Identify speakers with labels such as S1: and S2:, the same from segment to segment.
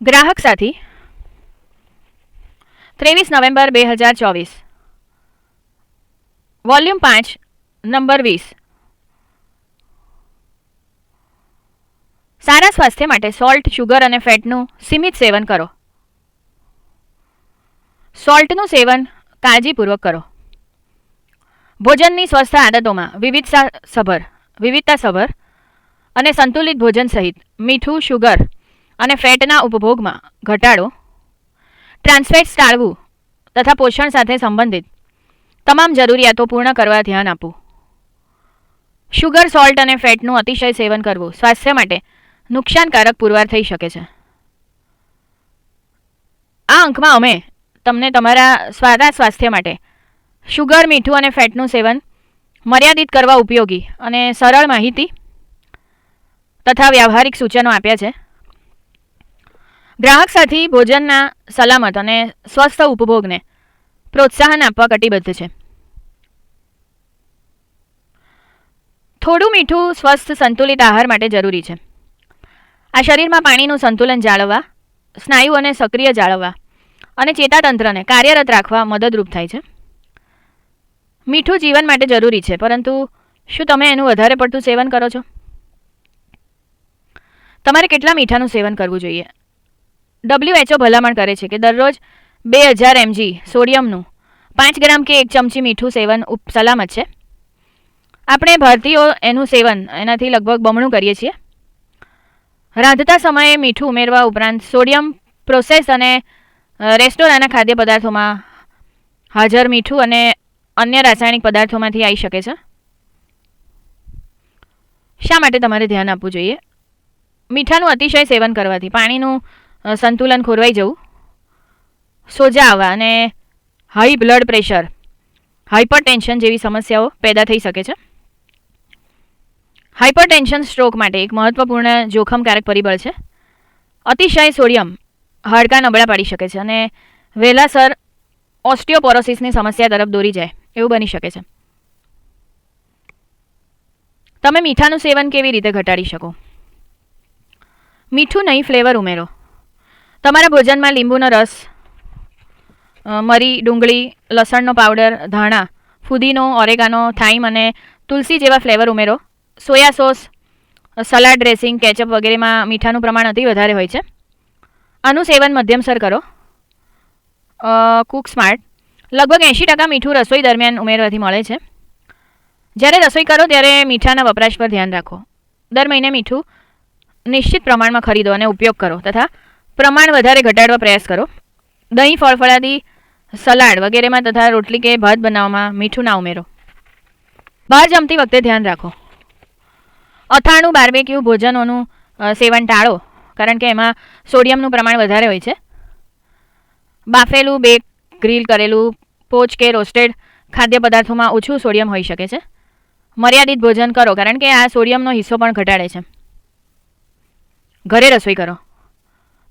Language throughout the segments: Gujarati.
S1: ગ્રાહક સાથી, ત્રેવીસ નવેમ્બર બે હજાર ચોવીસ. વોલ્યુમ પાંચ, નંબર વીસ. સારા સ્વાસ્થ્ય માટે સોલ્ટ, શુગર અને ફેટનું સીમિત સેવન કરો. સોલ્ટનું સેવન કાળજીપૂર્વક કરો. ભોજનની સ્વસ્થ આદતોમાં વિવિધતા સભર વિવિધતાસભર અને સંતુલિત ભોજન સહિત મીઠું, શુગર અને ફેટના ઉપભોગમાં ઘટાડો ટ્રાન્સફેટ્સ ટાળવું તથા પોષણ સાથે સંબંધિત તમામ જરૂરિયાતો પૂર્ણ કરવા ધ્યાન આપવું. શુગર સોલ્ટ અને ફેટનું અતિશય સેવન કરવું સ્વાસ્થ્ય માટે નુકસાનકારક પુરવાર થઈ શકે છે. આ અંકમાં અમે તમને તમારા સ્વાદા સ્વાસ્થ્ય માટે શુગર મીઠું અને ફેટનું સેવન મર્યાદિત કરવા ઉપયોગી અને સરળ માહિતી તથા વ્યાવહારિક સૂચનો આપ્યા છે. ગ્રાહક સાથી ભોજનના સલામત અને સ્વસ્થ ઉપભોગને પ્રોત્સાહન આપવા કટિબદ્ધ છે. થોડું મીઠું, સ્વસ્થ, સંતુલિત આહાર માટે જરૂરી છે. આ શરીરમાં પાણીનું સંતુલન જાળવવા સ્નાયુઓને સક્રિય જાળવવા અને ચેતાતંત્રને કાર્યરત રાખવા મદદરૂપ થાય છે. મીઠું જીવન માટે જરૂરી છે, પરંતુ શું તમે એનું વધારે પડતું સેવન કરો છો? તમારે કેટલા મીઠાનું સેવન કરવું જોઈએ? ડબ્લ્યુએચઓ ભલામણ કરે છે કે દરરોજ બે હજાર એમજી સોડિયમનું પાંચ ગ્રામ કે એક ચમચી મીઠું સેવન ઉપ સલામત છે. આપણે ભારતીયો એનું સેવન એનાથી લગભગ બમણું કરીએ છીએ. રાંધતા સમયે મીઠું ઉમેરવા ઉપરાંત સોડિયમ પ્રોસેસ અને રેસ્ટોરાંના ખાદ્ય પદાર્થોમાં હાજર મીઠું અને અન્ય રાસાયણિક પદાર્થોમાંથી આવી શકે છે. શા માટે તમારે ધ્યાન આપવું જોઈએ? મીઠાનું અતિશય સેવન કરવાથી, પાણીનું સંતુલન ખોરવાઈ જવું. સોજા આવવા અને high blood pressure hypertension જેવી સમસ્યાઓ પેદા થઈ શકે છે. હાઇપર ટેન્શન સ્ટ્રોક માટે એક મહત્વપૂર્ણ જોખમકારક પરિબળ છે. અતિશય સોડિયમ હાડકાં નબળા પાડી શકે છે અને વહેલાસર ઓસ્ટિયોપોરોસિસની સમસ્યા તરફ દોરી જાય, એવું બની શકે છે. તમે મીઠાનું સેવન કેવી રીતે ઘટાડી શકો? મીઠું નહીં, ફ્લેવર ઉમેરો. તમારા ભોજનમાં લીંબુનો રસ મરી, ડુંગળી, લસણનો પાવડર, ધાણા, ફુદીનો, ઓરેગાનો થાઈમ અને તુલસી જેવા ફ્લેવર ઉમેરો. Soya sauce, salad dressing, ketchup વગેરેમાં મીઠાનું પ્રમાણ અતિ વધારે હોય છે. આનું સેવન મધ્યમસર કરો. કુક સ્માર્ટ લગભગ એંશી ટકા મીઠું રસોઈ દરમિયાન ઉમેરવાથી મળે છે. જ્યારે રસોઈ કરો ત્યારે મીઠાના વપરાશ પર ધ્યાન રાખો. દર મહિને મીઠું નિશ્ચિત પ્રમાણમાં ખરીદો અને ઉપયોગ કરો તથા પ્રમાણ વધારે ઘટાડવા પ્રયાસ કરો. દહીં, ફળફળાદી, સલાડ વગેરેમાં તથા રોટલી કે ભાત બનાવવામાં મીઠું ના ઉમેરો. બહાર જમતી વખતે ધ્યાન રાખો. અથાણું બાર્બેક્યુ ભોજનોનું સેવન ટાળો, કારણ કે એમાં સોડિયમનું પ્રમાણ વધારે હોય છે. બાફેલું બેક ગ્રીલ કરેલું, પોચ કે રોસ્ટેડ ખાદ્ય પદાર્થોમાં ઓછું સોડિયમ હોઈ શકે છે. મર્યાદિત ભોજન કરો, કારણ કે આ સોડિયમનો હિસ્સો પણ ઘટાડે છે. ઘરે રસોઈ કરો.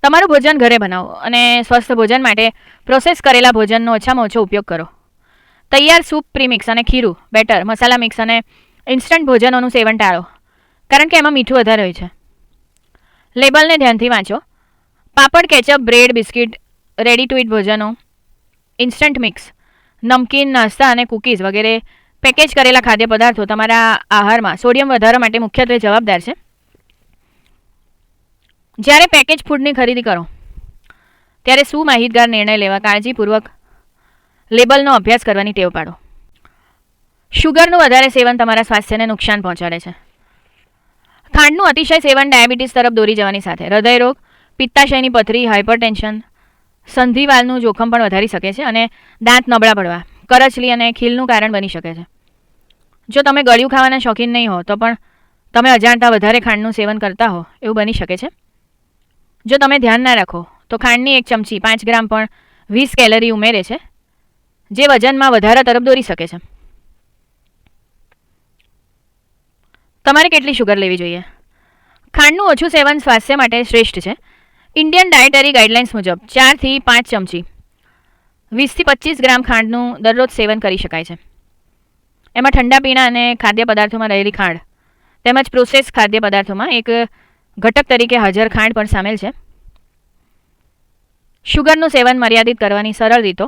S1: તમારું ભોજન ઘરે બનાવો અને સ્વસ્થ ભોજન માટે પ્રોસેસ કરેલા ભોજનનો ઓછામાં ઓછો ઉપયોગ કરો. તૈયાર સૂપ પ્રીમિક્સ અને ખીરું બેટર મસાલા મિક્સ અને ઇન્સ્ટન્ટ ભોજનોનું સેવન ટાળો. કારણ કે એમાં મીઠું વધારે હોય છે. લેબલને ધ્યાનથી વાંચો. Papad ketchup bread biscuit ready to eat ભોજનો instant mix નમકીન, નાસ્તા અને કૂકીઝ વગેરે પેકેજ કરેલા ખાદ્ય પદાર્થો તમારા આહારમાં સોડિયમ વધારવા માટે મુખ્યત્વે જવાબદાર છે. જ્યારે પેકેજ ફૂડની ખરીદી કરો, ત્યારે શું માહિતગાર નિર્ણય લેવા કાળજીપૂર્વક લેબલનો અભ્યાસ કરવાની ટેવ પાડો. શુગરનું વધારે સેવન તમારા સ્વાસ્થ્યને નુકસાન પહોંચાડે છે. ખાંડનું અતિશય સેવન ડાયાબિટીસ તરફ દોરી જવાની સાથે હૃદયરોગ, પિત્તાશયની પથરી હાઇપરટેન્શન સંધિવાલનું જોખમ પણ વધારી શકે છે અને દાંત નબળા પડવા, કરચલી અને ખીલનું કારણ બની શકે છે. જો તમે ગળ્યું ખાવાના શોખીન નહીં હો, તો પણ તમે અજાણતા વધારે ખાંડનું સેવન કરતા હો, એવું બની શકે છે. જો તમે ધ્યાન ના રાખો, તો ખાંડની એક ચમચી પાંચ ગ્રામ પણ વીસ કેલરી ઉમેરે છે, જે વજનમાં વધારા તરફ દોરી શકે છે. તમારે કેટલી શુગર લેવી જોઈએ? ખાંડનું ઓછું સેવન સ્વાસ્થ્ય માટે શ્રેષ્ઠ છે. ઇન્ડિયન ડાયટરી ગાઈડલાઇન્સ મુજબ ચારથી પાંચ ચમચી વીસથી પચીસ ગ્રામ ખાંડનું દરરોજ સેવન કરી શકાય છે. એમાં ઠંડા પીણા અને ખાદ્ય પદાર્થોમાં રહેલી ખાંડ, તેમજ પ્રોસેસ ખાદ્ય પદાર્થોમાં એક ઘટક તરીકે હાજર ખાંડ પણ સામેલ છે. શુગરનું સેવન મર્યાદિત કરવાની સરળ રીતો.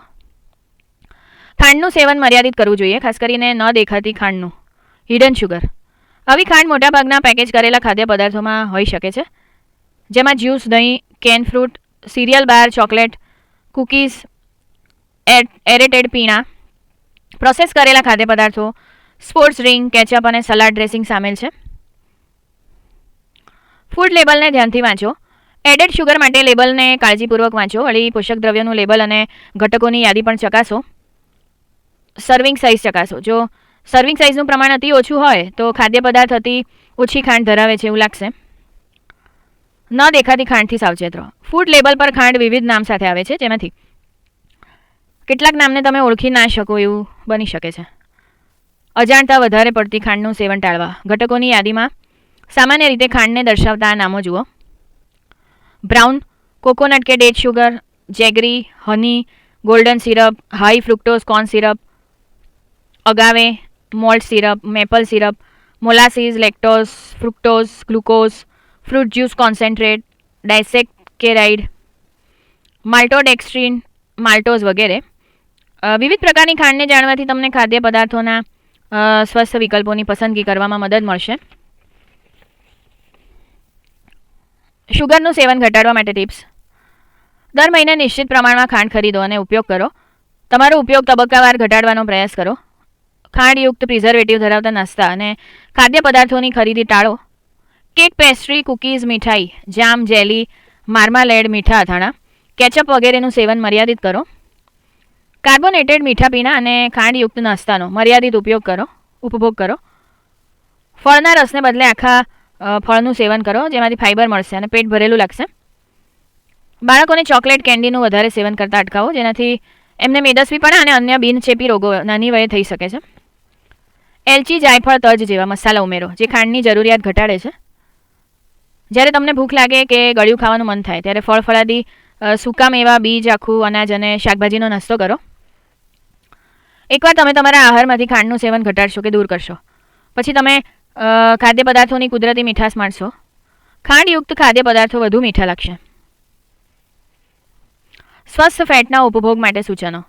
S1: ખાંડનું સેવન મર્યાદિત કરવું જોઈએ, ખાસ કરીને ન દેખાતી ખાંડનું. હિડન શુગર આવી ખાંડ મોટાભાગના પેકેજ કરેલા ખાદ્ય પદાર્થોમાં હોઈ શકે છે. જેમાં જ્યુસ, દહીં can fruit cereal bar chocolate cookies aerated પીણા પ્રોસેસ કરેલા ખાદ્ય પદાર્થો સ્પોર્ટ્સ ડ્રિંક કેચઅપ અને સલાડ ડ્રેસિંગ સામેલ છે. ફૂડ લેબલને ધ્યાનથી વાંચો. એડેડ શુગર માટે લેબલને કાળજીપૂર્વક વાંચો. વળી પોષક દ્રવ્યોનું લેબલ અને ઘટકોની યાદી પણ ચકાસો. સર્વિંગ સાઇઝ ચકાસો. જો સર્વિંગ સાઇઝનું પ્રમાણ અતિ ઓછું હોય, તો ખાદ્ય પદાર્થ અતિ ઓછી ખાંડ ધરાવે છે એવું લાગશે. ન દેખાતી ખાંડથી સાવચેત રહો. ફૂડ લેબલ પર ખાંડ વિવિધ નામ સાથે આવે છે, જેમાંથી કેટલાક નામને તમે ઓળખી ના શકો એવું બની શકે છે. અજાણતા વધારે પડતી ખાંડનું સેવન ટાળવા. ઘટકોની યાદીમાં સામાન્ય રીતે ખાંડને દર્શાવતા નામો જુઓ. બ્રાઉન, કોકોનટ કે date sugar, jaggery, honey, golden syrup, high fructose corn syrup, agave malt syrup, maple syrup molasses lactose, fructose, glucose, fruit juice concentrate disaccharide maltodextrin maltose વગેરે. વિવિધ પ્રકારની ખાંડને જાણવાથી તમને ખાદ્ય પદાર્થોના સ્વસ્થ વિકલ્પોની પસંદગી કરવામાં મદદ મળશે. શુગરનું સેવન ઘટાડવા માટે ટિપ્સ. દર મહિને નિશ્ચિત પ્રમાણમાં ખાંડ ખરીદો અને ઉપયોગ કરો. તમારો ઉપયોગ તબક્કાવાર ઘટાડવાનો પ્રયાસ કરો. ખાંડયુક્ત પ્રિઝર્વેટિવ ધરાવતા નાસ્તા અને ખાદ્ય પદાર્થોની ખરીદી ટાળો. કેક પેસ્ટ્રી, કૂકીઝ, મીઠાઈ, જામ, જેલી, માર્માલેડ, મીઠા અથાણા, કેચઅપ વગેરેનું સેવન મર્યાદિત કરો. કાર્બોનેટેડ મીઠા પીણા અને ખાંડયુક્ત નાસ્તાનો મર્યાદિત ઉપયોગ કરો, ઉપભોગ કરો. ફળના રસને બદલે આખા ફળનું સેવન કરો, જેમાંથી ફાઇબર મળશે અને પેટ ભરેલું લાગશે. બાળકોને ચોકલેટ કેન્ડીનું વધારે સેવન કરતાં અટકાવો, જેનાથી એમને મેદસ્વીપણા અને અન્ય બિનચેપી રોગો નાની વયે થઈ શકે છે. એલચી, જાયફળ, તજ જેવા મસાલા ઉમેરો, જે ખાંડની જરૂરિયાત ઘટાડે છે. જ્યારે તમને ભૂખ લાગે કે ગળ્યું ખાવાનું મન થાય, ત્યારે ફળ, ફળાદી સૂકા મેવા બીજ, આખું અનાજ અને શાકભાજીનો નાસ્તો કરો. એકવાર તમે તમારા આહારમાંથી ખાંડનું સેવન ઘટાડશો કે દૂર કરશો. પછી તમે ખાદ્ય પદાર્થોની કુદરતી મીઠાશ માણશો ખાંડયુક્ત ખાદ્ય પદાર્થો વધુ મીઠા લાગશે. સ્વસ્થ ફેટના ઉપભોગ માટે સૂચનો.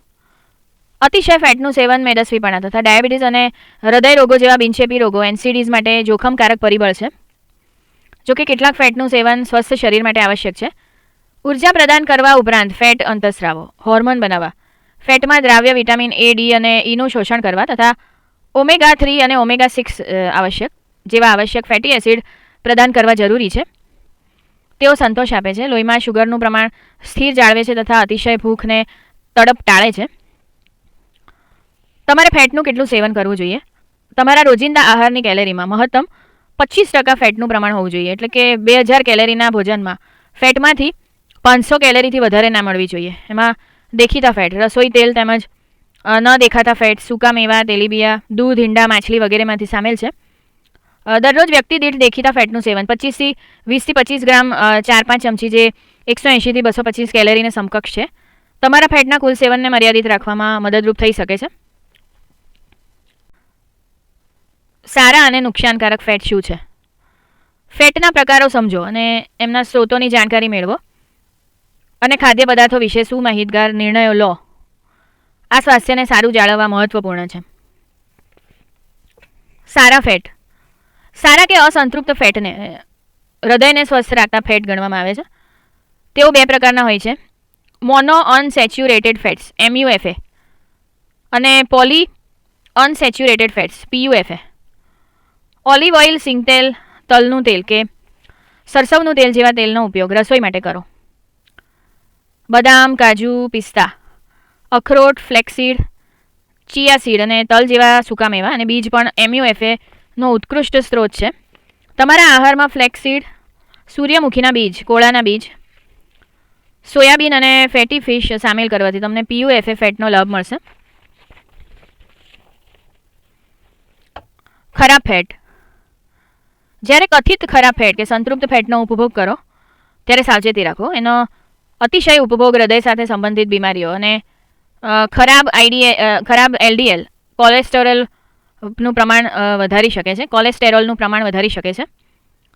S1: અતિશય ફેટનું સેવન મેદસ્વીપણા તથા ડાયાબિટીસ અને હૃદય રોગો જેવા બિનશેપી રોગો એનસીડીઝ માટે જોખમકારક પરિબળ છે. જોકે કેટલાક ફેટનું સેવન સ્વસ્થ શરીર માટે આવશ્યક છે. ઊર્જા પ્રદાન કરવા ઉપરાંત ફેટ અંતસ્રાવો, હોર્મોન બનાવવા, ફેટમાં દ્રાવ્ય, વિટામિન એ, ડી અને ઈનું શોષણ કરવા તથા ઓમેગા થ્રી અને ઓમેગા સિક્સ આવશ્યક, જેવા આવશ્યક ફેટી એસિડ પ્રદાન કરવા જરૂરી છે. તેઓ સંતોષ આપે છે. લોહીમાં શુગરનું પ્રમાણ સ્થિર જાળવે છે તથા અતિશય ભૂખને તડપ ટાળે છે. તમારે ફેટનું કેટલું સેવન કરવું જોઈએ? તમારા રોજિંદા આહારની કેલેરીમાં મહત્તમ પચીસ ટકા ફેટનું પ્રમાણ હોવું જોઈએ. એટલે કે બે હજાર કેલેરીના ભોજનમાં ફેટમાંથી પાંચસો કેલેરીથી વધારે ના મળવી જોઈએ. એમાં દેખીતા ફેટ, રસોઈ તેલ તેમજ ન દેખાતા ફેટ, સૂકા મેવા, તેલીબિયા, દૂધ, ઈંડા, માછલી વગેરેમાંથી સામેલ છે. દરરોજ વ્યક્તિ દીઠ દેખીતા ફેટનું સેવન, પચીસથી વીસથી પચીસ ગ્રામ ચાર પાંચ ચમચી જે એકસો એંશીથી બસો પચીસ કેલેરીને સમકક્ષ છે. તમારા ફેટના કુલ સેવનને મર્યાદિત રાખવામાં મદદરૂપ થઈ શકે છે. સારા અને નુકસાનકારક ફેટ શું છે? ફેટના પ્રકારો સમજો અને એમના સ્ત્રોતોની જાણકારી મેળવો. અને ખાદ્ય પદાર્થો વિશે શું માહિતગાર નિર્ણયો લો? આ સ્વાસ્થ્યને સારું જાળવવા મહત્વપૂર્ણ છે. સારા ફેટ. સારા કે અસંતૃપ્ત ફેટને, હૃદયને સ્વસ્થ રાખતા ફેટ ગણવામાં આવે છે. તેઓ બે પ્રકારના હોય છે. મોનો અનસેચ્યુરેટેડ ફેટ્સ એમયુએફએ અને poly unsaturated fats PUFA olive oil સિંગતેલ તલનું તેલ કે સરસવનું તેલ જેવા તેલનો ઉપયોગ રસોઈ માટે કરો. બદામ, કાજુ, પિસ્તા. અખરોટ, ફ્લેક્સીડ, ચિયા સીડ અને તલ જેવા સૂકા મેવા અને બીજ પણ એમયુએફએ નો ઉત્કૃષ્ટ સ્ત્રોત છે. તમારા આહારમાં ફ્લેક્સીડ, સૂર્યમુખીના બીજ, કોળાના બીજ, સોયાબીન અને ફેટી ફિશ સામેલ કરવાથી તમને પીયુએફએ ફેટનો લાભ મળશે. ખરાબ ફેટ. જ્યારે કથિત ખરાબ ફેટ કે સંતૃપ્ત ફેટનો ઉપભોગ કરો, ત્યારે સાવચેતી રાખો. એનો અતિશય ઉપભોગ હૃદય સાથે સંબંધિત બીમારીઓ અને ખરાબ આઈડી ખરાબ એલડીએલ કોલેસ્ટેરોલનું પ્રમાણ વધારી શકે છે. કોલેસ્ટેરોલનું પ્રમાણ વધારી શકે છે.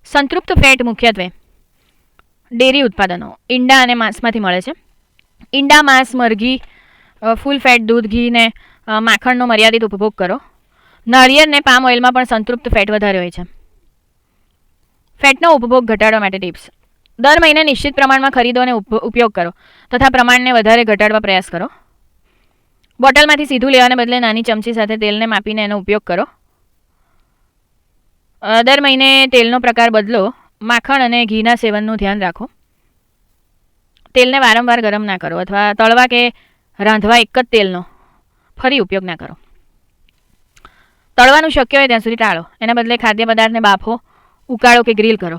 S1: સંતૃપ્ત ફેટ મુખ્યત્વે ડેરી ઉત્પાદનો, ઈંડા અને માંસમાંથી મળે છે. ઈંડા, માંસ, મરઘી ફૂલ ફેટ, દૂધ, ઘી ને માખણનો મર્યાદિત ઉપભોગ કરો. નારિયેળ ને પામ ઓઇલમાં પણ સંતૃપ્ત ફેટ વધારે હોય છે. ફેટનો ઉપભોગ ઘટાડવા માટે ટિપ્સ. દર મહિને નિશ્ચિત પ્રમાણમાં ખરીદો અને ઉપ- ઉપયોગ કરો. તથા પ્રમાણને વધારે ઘટાડવા પ્રયાસ કરો. બોટલમાંથી સીધું લેવાને બદલે નાની ચમચી સાથે તેલને માપીને એનો ઉપયોગ કરો. દર મહિને તેલનો પ્રકાર બદલો. માખણ અને ઘીના સેવનનું ધ્યાન રાખો. તેલને વારંવાર ગરમ ના કરો અથવા તળવા કે રાંધવા એક જ તેલનો ફરી ઉપયોગ ના કરો. તળવાનું શક્ય હોય ત્યાં સુધી ટાળો. એના બદલે ખાદ્ય પદાર્થને બાફો, ઉકાળો કે ગ્રીલ કરો.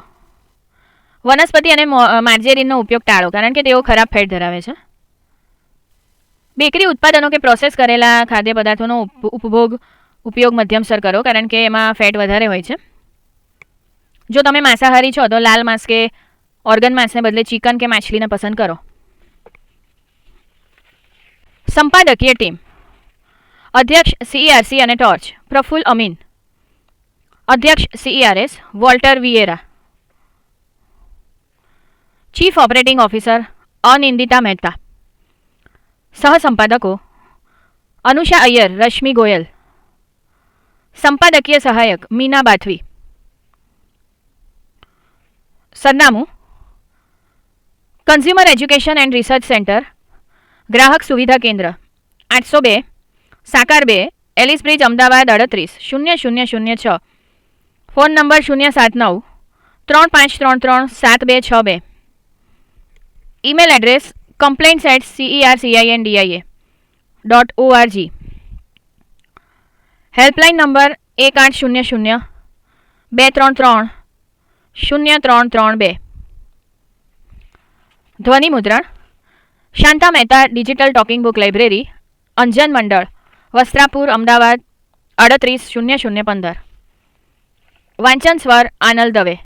S1: વનસ્પતિ અને માર્જેરીનનો ઉપયોગ ટાળો, કારણ કે તેઓ ખરાબ ફેટ ધરાવે છે. બેકરી ઉત્પાદનો કે પ્રોસેસ કરેલા ખાદ્ય પદાર્થોનો ઉપ- ઉપભોગ, ઉપયોગ મધ્યમસર કરો, કારણ કે એમાં ફેટ વધારે હોય છે. જો તમે માંસાહારી છો, તો લાલ માંસ કે ઓર્ગન માંસને બદલે ચિકન કે માછલીને પસંદ કરો. સંપાદકીય ટીમ. અધ્યક્ષ સીઈઆરસી અને ટોર્ચ. પ્રફુલ અમીન. અધ્યક્ષ CERS Walter Vieira. Chief operating officer Anindita Mehta. સહસંપાદકો Anusha Iyer Rashmi Goyal સંપાદકીય સહાયક મીના બાથવી સરનામું consumer education and research centre ગ્રાહક સુવિધા કેન્દ્ર આઠસો બે સાકાર બે એલિસ બ્રિજ અમદાવાદ અડત્રીસ શૂન્ય શૂન્ય શૂન્ય છ ફોન નંબર શૂન્ય સાત નવ ત્રણ પાંચ ત્રણ ત્રણ સાત બે છ બે email address complaints at CER CIN DIA dot ORG helpline number એક આઠ શૂન્ય શૂન્ય બે ત્રણ ત્રણ શૂન્ય ત્રણ ત્રણ બે ધ્વનિ મુદ્રણ Shanta Mehta digital talking book library Anjan Mandal Vastrapur Ahmedabad અડત્રીસ શૂન્ય શૂન્ય પંદર વાંચન સ્વર આનલ દવે